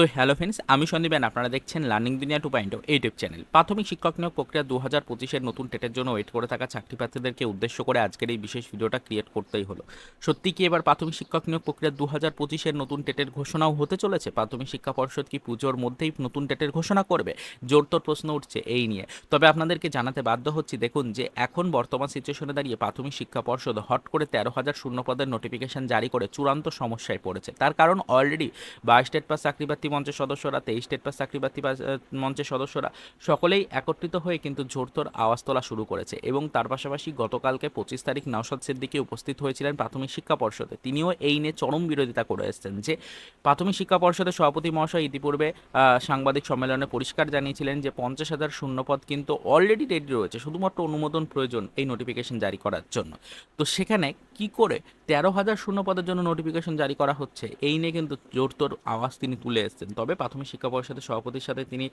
তো hello friends, আমি সন্দীপেন আপনারা দেখছেন লার্নিং দুনিয়া টু পয়েন্ট ইউটিউব চ্যানেল। প্রাথমিক শিক্ষক নিয়োগ প্রক্রিয়া দু হাজার পঁচিশের নতুন টেটের জন্য ওয়েট করে থাকা চাকরি প্রার্থীদেরকে উদ্দেশ্য করে আজকের এই বিশেষ ভিডিওটা ক্রিয়েট করতেই হলো। সত্যি কি এবার প্রাথমিক শিক্ষক নিয়োগ প্রক্রিয়া দু হাজার পঁচিশের নতুন টেটের ঘোষণাও হতে চলেছে? প্রাথমিক শিক্ষা পর্ষদ কি পুজোর মধ্যেই নতুন টেটের ঘোষণা করবে? জোরতোর প্রশ্ন উঠছে এই নিয়ে। তবে আপনাদেরকে জানাতে বাধ্য হচ্ছি, দেখুন যে এখন বর্তমান সিচুয়েশনে দাঁড়িয়ে প্রাথমিক শিক্ষা পর্ষদ হট করে তেরো হাজার শূন্য পদের নোটিফিকেশন জারি করে চূড়ান্ত সমস্যায় পড়েছে। তার কারণ অলরেডি বাইশ স্টেট পাস চাকরি মঞ্চের সদস্যরা, তেইশ স্টেট পাস চাকরি প্রার্থী মঞ্চের সদস্যরা সকলেই একত্রিত হয়ে কিন্তু জোরতোর আওয়াজ তোলা শুরু করেছে এবং তার পাশাপাশি গতকালকে পঁচিশ তারিখ নওশাদ সিদ্দিকি উপস্থিত হয়েছিলেন প্রাথমিক শিক্ষা পর্ষদে। তিনিও এই নিয়ে চরম বিরোধিতা করে এসেছেন যে প্রাথমিক শিক্ষা পর্ষদের সভাপতি মহাশয় ইতিপূর্বে সাংবাদিক সম্মেলনে পরিষ্কার জানিয়েছিলেন যে পঞ্চাশ হাজার শূন্যপদ কিন্তু অলরেডি রেডি রয়েছে, শুধুমাত্র অনুমোদন প্রয়োজন এই নোটিফিকেশন জারি করার জন্য। তো সেখানে কি করে তেরো হাজার শূন্য পদের জন্য নোটিফিকেশন জারি করা হচ্ছে? এই নিয়ে কিন্তু জোরতোর আওয়াজ তিনি তুলে এসেছেন। তবে প্রাথমিক শিক্ষা পরিষদের সভাপতির সাথে তিনি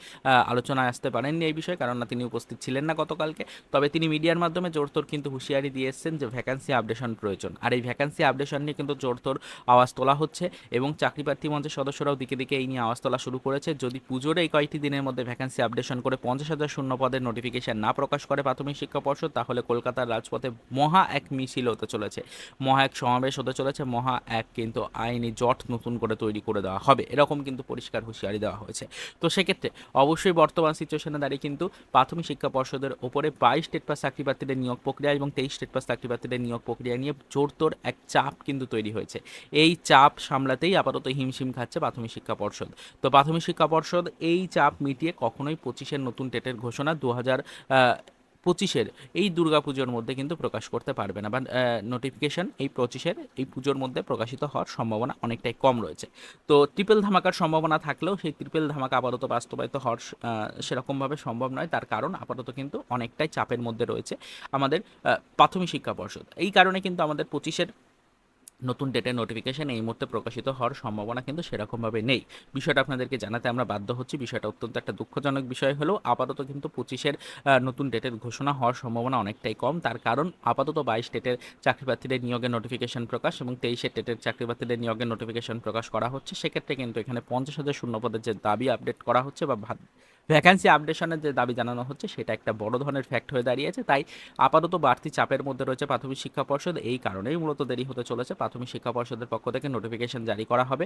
আলোচনায় আসতে পারেননি এই বিষয়ে, কারণ না তিনি উপস্থিত ছিলেন না গতকালকে। তবে তিনি মিডিয়ার মাধ্যমে জোরতোর কিন্তু হুঁশিয়ারি দিয়ে এসেছেন যে ভ্যাকান্সি আপডেশন প্রয়োজন। আর এই ভ্যাকান্সি আপডেশন নিয়ে কিন্তু জোরতোর আওয়াজ তোলা হচ্ছে এবং চাকরি প্রার্থী মঞ্চের সদস্যরাও দিকে দিকে এই নিয়ে আওয়াজ তোলা শুরু করেছে। যদি পুজোর এই কয়েকটি দিনের মধ্যে ভ্যাকান্সি আপডেশন করে পঞ্চাশ হাজার শূন্য পদের নোটিফিকেশন না প্রকাশ করে প্রাথমিক শিক্ষা পর্ষদ, তাহলে কলকাতার রাজপথে মহা এক মিছিল হতে চলেছে। মহা এক সমাবেশ হতে চলেছে। মহা এক কিন্তু আইনি জট নতুন করে তৈরি করে দেওয়া হবে। এরকম কিন্তু পরিষ্কার হুঁশিয়ারি দেওয়া হয়েছে। তো সেক্ষেত্রে অবশ্যই বর্তমান সিচুয়েশনে দাঁড়িয়ে কিন্তু প্রাথমিক শিক্ষা পর্ষদের ওপরে বাইশ স্টেট পাস চাকরি প্রার্থীদের নিয়োগ প্রক্রিয়া এবং তেইশ স্টেট পাস চাকরি প্রার্থীদের নিয়োগ প্রক্রিয়া নিয়ে জোরতোর এক চাপ কিন্তু তৈরি হয়েছে। এই চাপ সামলাতেই আপাতত হিমশিম খাচ্ছে প্রাথমিক শিক্ষা পর্ষদ। তো প্রাথমিক শিক্ষা পর্ষদ এই চাপ মিটিয়ে কখনোই পঁচিশের নতুন টেটের ঘোষণা দু হাজার পঁচিশের এই দুর্গাপুজোর মধ্যে কিন্তু প্রকাশ করতে পারবে না, বা নোটিফিকেশন এই পঁচিশের এই পুজোর মধ্যে প্রকাশিত হওয়ার সম্ভাবনা অনেকটাই কম রয়েছে। তো ট্রিপল ধামাকার সম্ভাবনা থাকলেও সেই ট্রিপল ধামাকা আপাতত বাস্তবায়িত হওয়ার সেরকমভাবে সম্ভব নয়। তার কারণ আপাতত কিন্তু অনেকটাই চাপের মধ্যে রয়েছে আমাদের প্রাথমিক শিক্ষা পর্ষদ। এই কারণে কিন্তু আমাদের পঁচিশের নতুন ডেটের নোটিফিকেশন এই মুহূর্তে প্রকাশিত হওয়ার সম্ভাবনা কিন্তু সেরকমভাবে নেই। বিষয়টা আপনাদেরকে জানাতে আমরা বাধ্য হচ্ছি। বিষয়টা অত্যন্ত একটা দুঃখজনক বিষয় হলেও আপাতত কিন্তু পঁচিশের নতুন ডেটের ঘোষণা হওয়ার সম্ভাবনা অনেকটাই কম। তার কারণ আপাতত বাইশ ডেটের চাকরি প্রার্থীদের নিয়োগের নোটিফিকেশন প্রকাশ এবং তেইশের ডেটের চাকরি প্রার্থীদের নিয়োগের নোটিফিকেশন প্রকাশ করা হচ্ছে। সেক্ষেত্রে কিন্তু এখানে পঞ্চাশ হাজার শূন্যপদের যে দাবি আপডেট করা হচ্ছে বা ভ্যাকান্সি আপডেশনের যে দাবি জানানো হচ্ছে, সেটা একটা বড় ধরনের ফ্যাক্ট হয়ে দাঁড়িয়েছে। তাই আপাতত বাড়তি চাপের মধ্যে রয়েছে প্রাথমিক শিক্ষা পর্ষদ। এই কারণেই মূলত দেরি হতে চলেছে। প্রাথমিক শিক্ষা পর্ষদের পক্ষ থেকে নোটিফিকেশন জারি করা হবে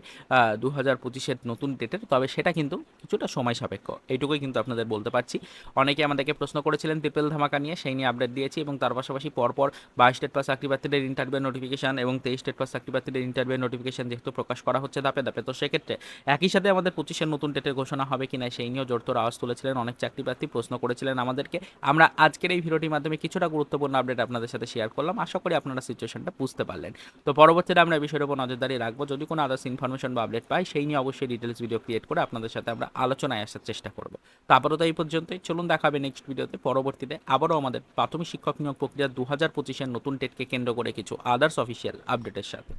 দু হাজার পঁচিশের নতুন ডেটের তবে সেটা কিন্তু কিছুটা সময় সাপেক্ষ। এইটুকুই কিন্তু আপনাদের বলতে পারছি। অনেকে আমাদেরকে প্রশ্ন করেছিলেন ট্রিপল ধামাকা নিয়ে, সেই নিয়ে আপডেট দিয়েছি এবং তার পাশাপাশি পরপর বাইশ স্টেট পাস চাকরি প্রার্থীদের ইন্টারভিউ নোটিফিকেশন এবং তেইশ স্টেট পাস চাকরি প্রার্থীদের ইন্টারভিউ নোটিফিকেশন যেহেতু প্রকাশ করা হচ্ছে ধাপে ধাপে। তো সেক্ষেত্রে একই সাথে আমাদের পঁচিশের নতুন ডেটের ঘোষণা হবে কিনা, সেই নিয়েও জোরতোর আওয়াজ তুলেছিলেন, অনেক চাকরি প্রার্থী প্রশ্ন করেছিলেন আমাদেরকে। আমরা আজকের এই ভিডিওটির মাধ্যমে কিছুটা গুরুত্বপূর্ণ আপডেট আপনাদের সাথে শেয়ার করলাম। আশা করি আপনারা সিচুয়েশনটা বুঝতে পারলেন। তো পরবর্তীতে আমরা এই বিষয়ের উপর নজরদারি রাখব। যদি কোনো আদার্স ইনফরমেশন বা আপডেট পাই, সেই নিয়ে অবশ্যই ডিটেলস ভিডিও ক্রিয়েট করে আপনাদের সাথে আমরা আলোচনায় আসার চেষ্টা করব। তো আপাতত এই পর্যন্তই। চলুন দেখাবে নেক্সট ভিডিওতে পরবর্তীতে আবারও আমাদের প্রাথমিক শিক্ষক নিয়োগ প্রক্রিয়া দু হাজার পঁচিশের নতুন টেটকে কেন্দ্র করে কিছু আদার্স অফিসিয়াল আপডেটের সাথে।